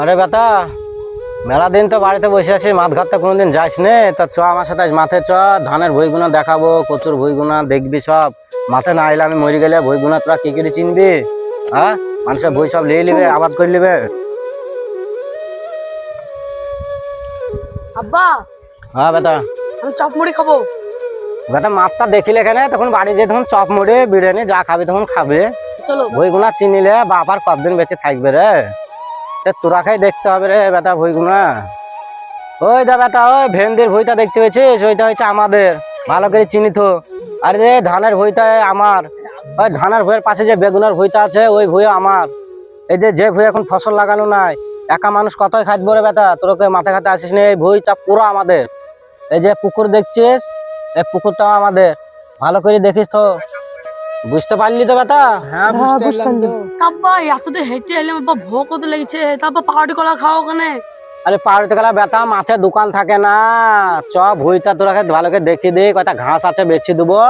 আরে বেটা মেলা দিন তো বাড়িতে বসে আছি মাঠ ঘাটটা কোনোদিন যাস নে। তা চ আমার সাথে মাঠে চ ধানের ভইগুনা দেখাবো কচুর ভইগুনা দেখবি সব। মাঠে না এলে আমি মরে গেলে ভইগুনা তোরা কি করে চিনবি? হ্যাঁ? মানুষের বই সব লিয়ে নিবে আবাদ করে নিবে আব্বা হ্যাঁ বেটা। আমি চপ মুড়ি খাব। বেটা মাঠটা দেখিলে এখানে তখন বাড়ি যেয়ে তখন চপ মুড়ে বিরিয়ানি যা খাবি তখন খাবে। চলো। ভইগুনা চিনিলে বাবার কতদিন বেঁচে থাকবে রে? তা তোরা খাই দেখতে হবে রে, বেটা ভইগুনা ওই দা বেটা, ওই ভেন্দির ভইটা দেখতে পেয়েছিস? ওইটা হচ্ছে আমাদের। ভালো করে চিনি তো। আর যে ধানের ভইটা আমার। ওই ধানের ভইয়ের পাশে যে বেগুনের ভইটা আছে, ওই ভই আমার। এই যে যে ভই এখন ফসল লাগানো নাই, একা মানুষ কতই খাইতে রে বেটা? তোরকে মাথা খাতে আসিস না? এই ভইটা পুরো আমাদের। এই যে পুকুর দেখছিস, এই পুকুরটাও আমাদের। ভালো করে দেখিস তো। বুঝতে পারলি তো বেটা? হ্যাঁ বুঝতে আব্বা এতদিন হেঁটে এলাম আব্বা ভোগ কত লেগেছে। তারপর পাহাড়ি কলা খাও ওখানে। আরে পাহাড়িতে গেলে বেটা মাঠে দোকান থাকে না। চ ভুইটা তোরাকে ভালোকে দেখি দে কয়টা ঘাস আছে বেছে দেবো।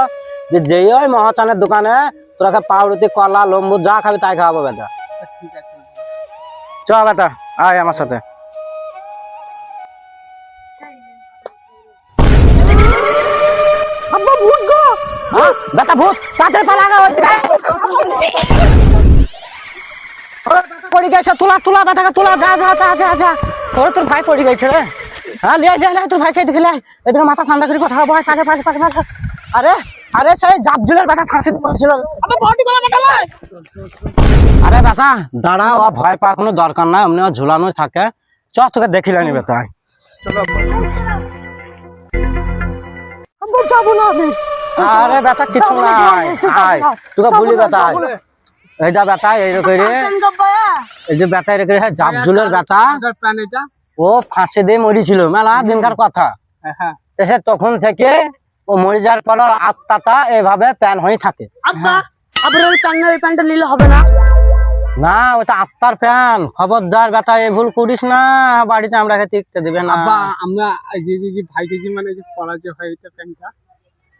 যে যেই ওই মহাচানের দোকানে তোরাকে পাউরুটি কলা লম্বু যা খাবি তাই খাওয়াবো বেটা। ঠিক আছে। চ বেটা আয় আমার সাথে। ভূত পড়ে গেছে তুলা তুলা তুলা যা যা যা যা যা। ওরে তোর ভাই পড়ে গেছে রে। হ্যাঁ লিয়ে লিয়ে লিয়ে তোর ভাইকে এদিকে লিয়ে এদিকে মাথা ঠান্ডা করে কথা বল পাকে পাকে আরে আরে সেই জাপজুলের বেটা ফাঁসি পড়েছিল আরে বেটা দাঁড়া ও ভয় পাওয়ার কোনো দরকার নাই অমনি ও ঝুলানোই থাকে। চ তোকে দেখিলানি বেটা। আয়। চলো যাব না আমি। আরে কিছু নাই। আয়। তোকে বলি এইরকম রে এই যে এরকম ও ফাঁসি দিয়ে মরিছিল মেলা দিনকার কথা। হ্যাঁ হ্যাঁ। সে তখন থেকে ও মরে যাওয়ার পর আত্মাটা এভাবে প্যান হয়ে থাকে। আবার ওই প্যান্ট ওই নিলে হবে না। না ওটা আত্মার প্যান। খবরদার বেটা এই ভুল করিস না। বাড়িতে আমরা টিকতে দিবে না। আব্বা আমরা এই যে ভাইকে মানে যে পড়া যে হয় এটা প্ল্যানটা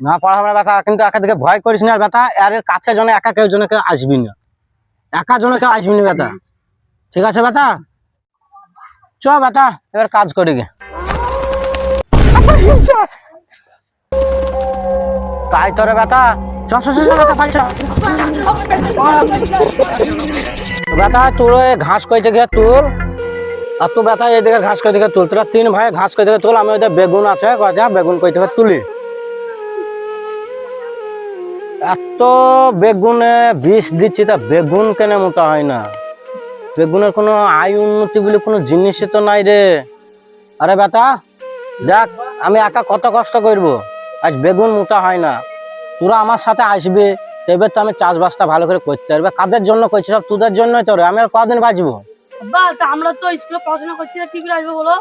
না পড়াশোনা ব্যথা কিন্তু একা দিকে ভয় করিস না ব্যথা এর কাছে জনে একা কেউ জনে কেউ আসবি না। একা জনে কেউ আসবি না ব্যথা ঠিক আছে ব্যথা চ ব্যথা এবার কাজ করি গে। তাই তোরে ব্যথা ব্যথা তোর ঘাস কইতে গিয়ে তুল। আর তুই ব্যথা এদিকে ঘাস কইতে তুল। তোরা তিন ভাই ঘাস কইতে গিয়ে তুল, আমি ওইটা বেগুন আছে বেগুন কইতে গিয়ে তুলি। এত বেগুনে বিষ দিচ্ছি তা বেগুন কেন মোটা হয় না? বেগুনের কোনো আয় উন্নতি বলে কোনো জিনিসই তো নাই রে। আরে বেটা দেখ আমি একা কত কষ্ট করব? আজ বেগুন মোটা হয় না। তোরা আমার সাথে আসবে তবে তো আমি চাষবাসটা ভালো করে করতে পারবে। কাদের জন্য করছি সব তোদের জন্যই তো রে আমি আর কদিন বাঁচবো? আমরা তো স্কুলে পড়াশোনা করছি কি করে আসব বলো?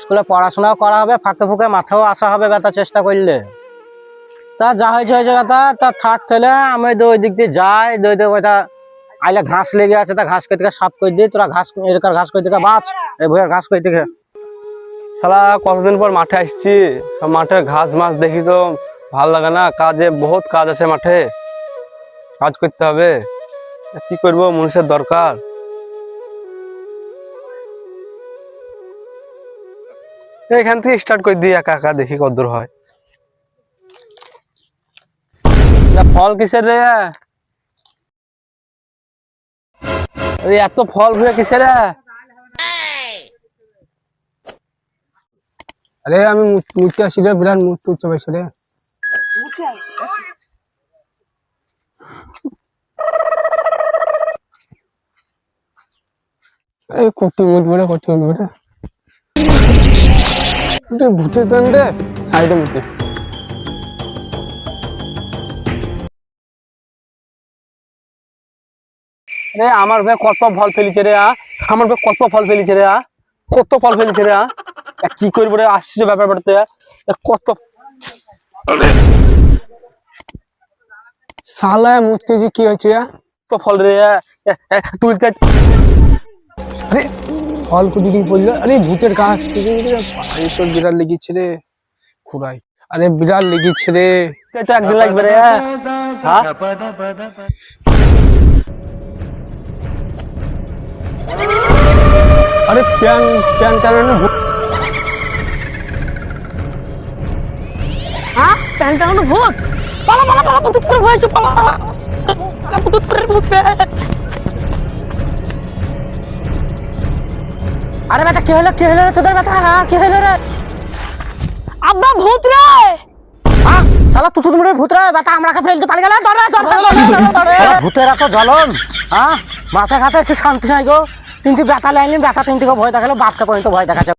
স্কুলে পড়াশোনাও করা হবে ফাঁকে ফুঁকে মাথাও আসা হবে বেতা চেষ্টা করলে। তা যা হয়েছে হয়েছে বেটা তা থাক তাহলে, আমি তো ওই দিক দিয়ে যাই দই দিয়ে ওইটা আইলে ঘাস লেগে আছে, তা ঘাস কেটে সাফ করে দিই তোরা ঘাস, এরকার ঘাস করে থেকে বাঁচ এই ভয়ের ঘাস করে থেকে শালা, কতদিন পর মাঠে আসছি? মাঠে ঘাস মাছ দেখি তো ভালো লাগে না, কাজে বহুত কাজ আছে মাঠে। কাজ করতে হবে। কি করব মানুষের দরকার। এখান থেকে স্টার্ট করে দিই, একা একা দেখি কত দূর হয় এটা ফল কিসের রে? এত ফল ভুয়ে কিসের আরে, আমি মুচি আসি রে, বিরাট মুখ তুলছে পাইছে রে। এই কটি মুটবো রে কটি মুটবো রে এটা ভূতের রে। সাইডে মুতে রে আমার ভাই কত ফল ফেলিছে রে আমার ভাই কত ফল ফেলিছে রে কত ফল ফেলিছে রে কি করব রে আসছে ব্যাপার বাড়তে কত সালায় মুততে যে কি হয়েছে? কত ফল রে তুলতে আরে ফল কুটি পড়ল আরে ভূতের গাছ থেকে পাহাড়ি তো বিড়াল লেগেছে রে খুড়াই আরে বিড়াল লেগেছে রে তো একদিন লাগবে রে হ্যাঁ আরে প্যান প্যান টানানো ভূত। হ্যাঁ? প্যান্টটা কোনো ভূত? পালা পালা পালা পুতুত করে ভয় আছে পালা। পালা পুতুত করে ভূত রে আরে বেটা কি হলো কি হলো রে তোদের বেটা? হ্যাঁ কি হলো রে? আব্বা ভূত রে! হ্যাঁ শালা তুতু মুড়ে ভূত রে বেটা আমরাকে ফেলতে পারি গেল ধরে ধরে ভূতের এত জ্বলন। হ্যাঁ মাথা ঘাটে সে শান্তি নাই গো। তিনটি ব্যথা লাইনি ব্যথা তিনটিকে ভয় দেখাল বাপকে পর্যন্ত ভয় দেখাচ্ছে।